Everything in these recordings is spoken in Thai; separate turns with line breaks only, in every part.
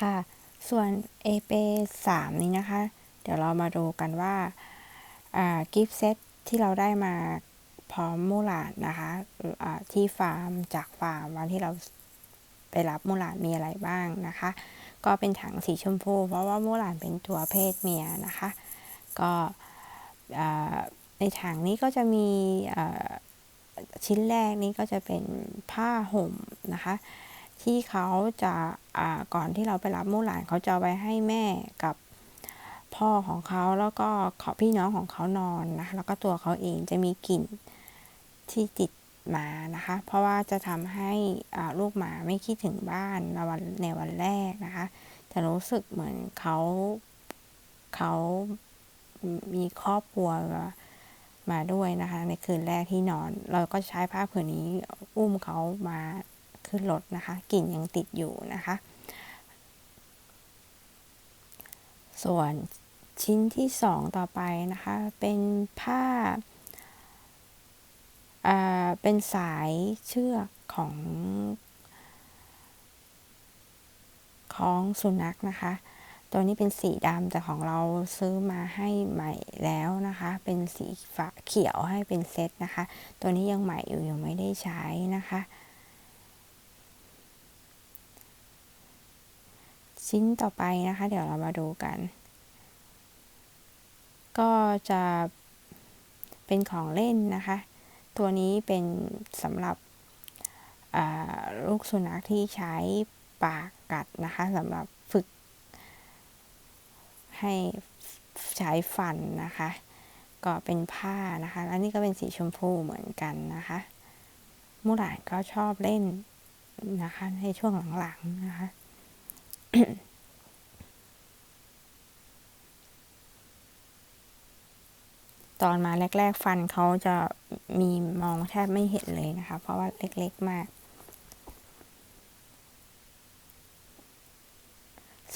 ค่ะ ส่วน AP 3นี้นะคะ เดี๋ยวเรามาดูกันว่ากิฟต์เซตที่เราได้มาพร้อมมูหลานนะคะที่ฟาร์มจากฟาร์มวันที่เราไปรับมูหลานมีอะไรบ้างนะคะ ก็เป็นถังสีชมพู เพราะว่ามูหลานเป็นตัวเพศเมียนะคะ ก็ในถังนี้ก็จะมีชิ้นแรกนี้ก็จะเป็นผ้าห่มนะคะ ที่เขาจะก่อนที่เราไปรับมู่หลานเขาจะไว้ให้แม่กับพ่อของเขาแล้วก็ขอพี่น้องของเขานอนนะแล้วก็ตัวเขาเองจะมีกลิ่นที่ติดมานะคะ เพราะว่าจะทำให้ลูกหมาไม่คิดถึงบ้านในวันในวันแรกนะคะ จะรู้สึกเหมือนเขาเขามีครอบครัวมาด้วยนะคะ ในคืนแรกที่นอน เราก็ใช้ผ้าผืนนี้อุ้มเขามา ขึ้นรถนะคะ กลิ่นยังติดอยู่นะคะ ส่วนชิ้นที่สองต่อไปนะคะ เป็นผ้าเป็นสายเชือกของของสุนัขนะคะ ตัวนี้เป็นสีดำแต่ของเราซื้อมาให้ใหม่แล้วนะคะ เป็นสีฟ้าเขียวให้เป็นเซตนะคะ ตัวนี้ยังใหม่อยู่ยังไม่ได้ใช้นะคะ ชิ้นต่อไปนะคะ เดี๋ยวเรามาดูกัน ก็จะเป็นของเล่นนะคะ ตัวนี้เป็นสำหรับลูกสุนัขที่ใช้ปากกัดนะคะสำหรับฝึก ให้ใช้ฟันนะคะ ก็เป็นผ้านะคะแล้วนี่ก็เป็นสีชมพูเหมือนกันนะคะ มูหลานก็ชอบเล่นนะคะในช่วงหลังๆนะคะ ตอนมาแรก ๆ ฟันเขาจะมีมองแทบไม่เห็นเลยนะคะ เพราะว่าเล็ก ๆ มาก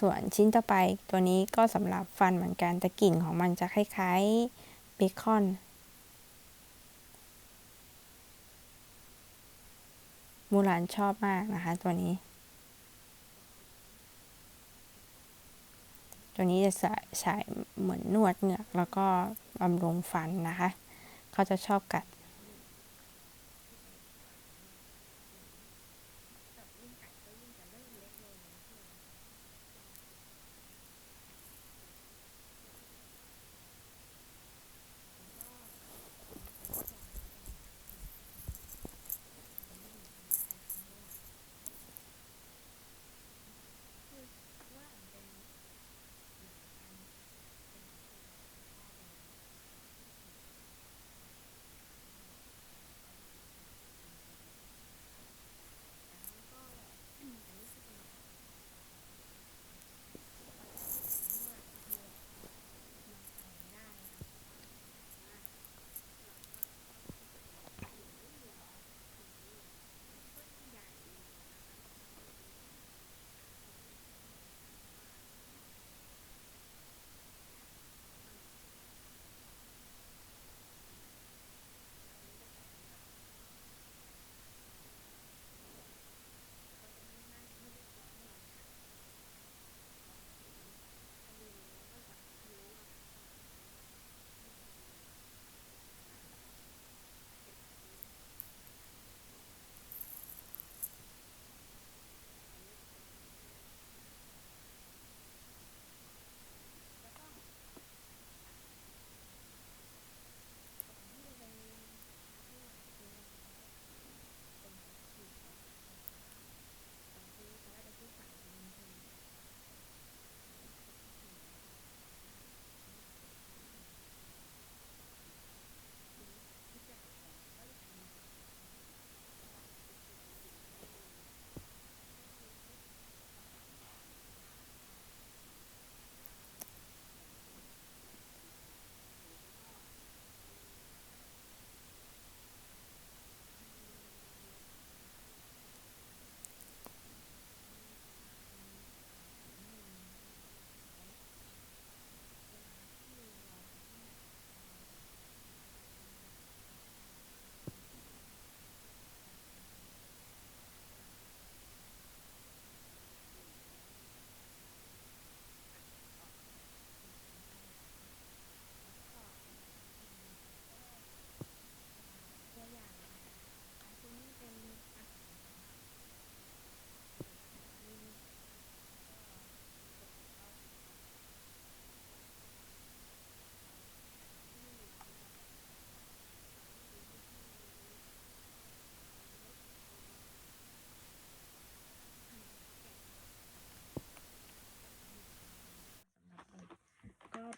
ส่วนชิ้นต่อไปตัวนี้ก็สำหรับฟันเหมือนกันแต่กลิ่นของมันจะคล้ายๆเบคอนมูลานชอบมากนะคะตัวนี้ ตัวนี้จะใส่เหมือนนวดเหงือกแล้วก็บำรุงฟันนะคะ เขาจะชอบกัด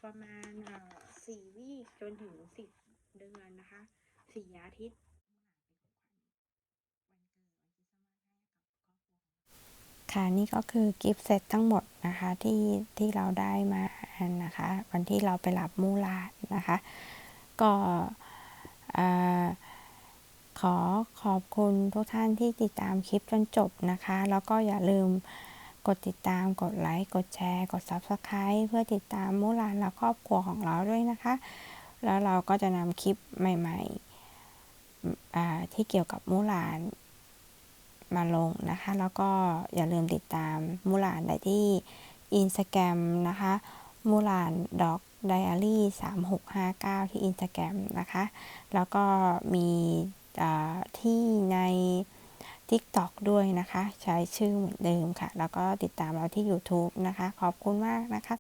ประมาณสี่วีคจนถึงสิบเดือนนะคะสี่อาทิตย์ค่ะนี่ก็คือกิฟต์เซตทั้งหมดนะคะที่ที่เราได้มานะคะ วันที่เราไปรับมูลาดนะคะ ก็ขอขอบคุณทุกท่านที่ติดตามคลิปจนจบนะคะ แล้วก็อย่าลืม กดติดตาม กดไลค์ กดแชร์ กด Subscribe เพื่อติดตามมูลานและครอบครัวของเราด้วยนะคะ แล้วเราก็จะนำคลิปใหม่ๆที่เกี่ยวกับมูลานมาลงนะคะ แล้วก็อย่าลืมติดตามมูลานได้ที่อินสตาแกรมนะคะมูลานด็อกไดอารี่สามหกห้าเก้าที่อินสตาแกรมนะคะ แล้วก็มีที่ใน TikTok ด้วยนะคะ ใช้ชื่อเหมือนเดิมค่ะ แล้วก็ติดตามเราที่ YouTube นะคะ ขอบคุณมากนะคะ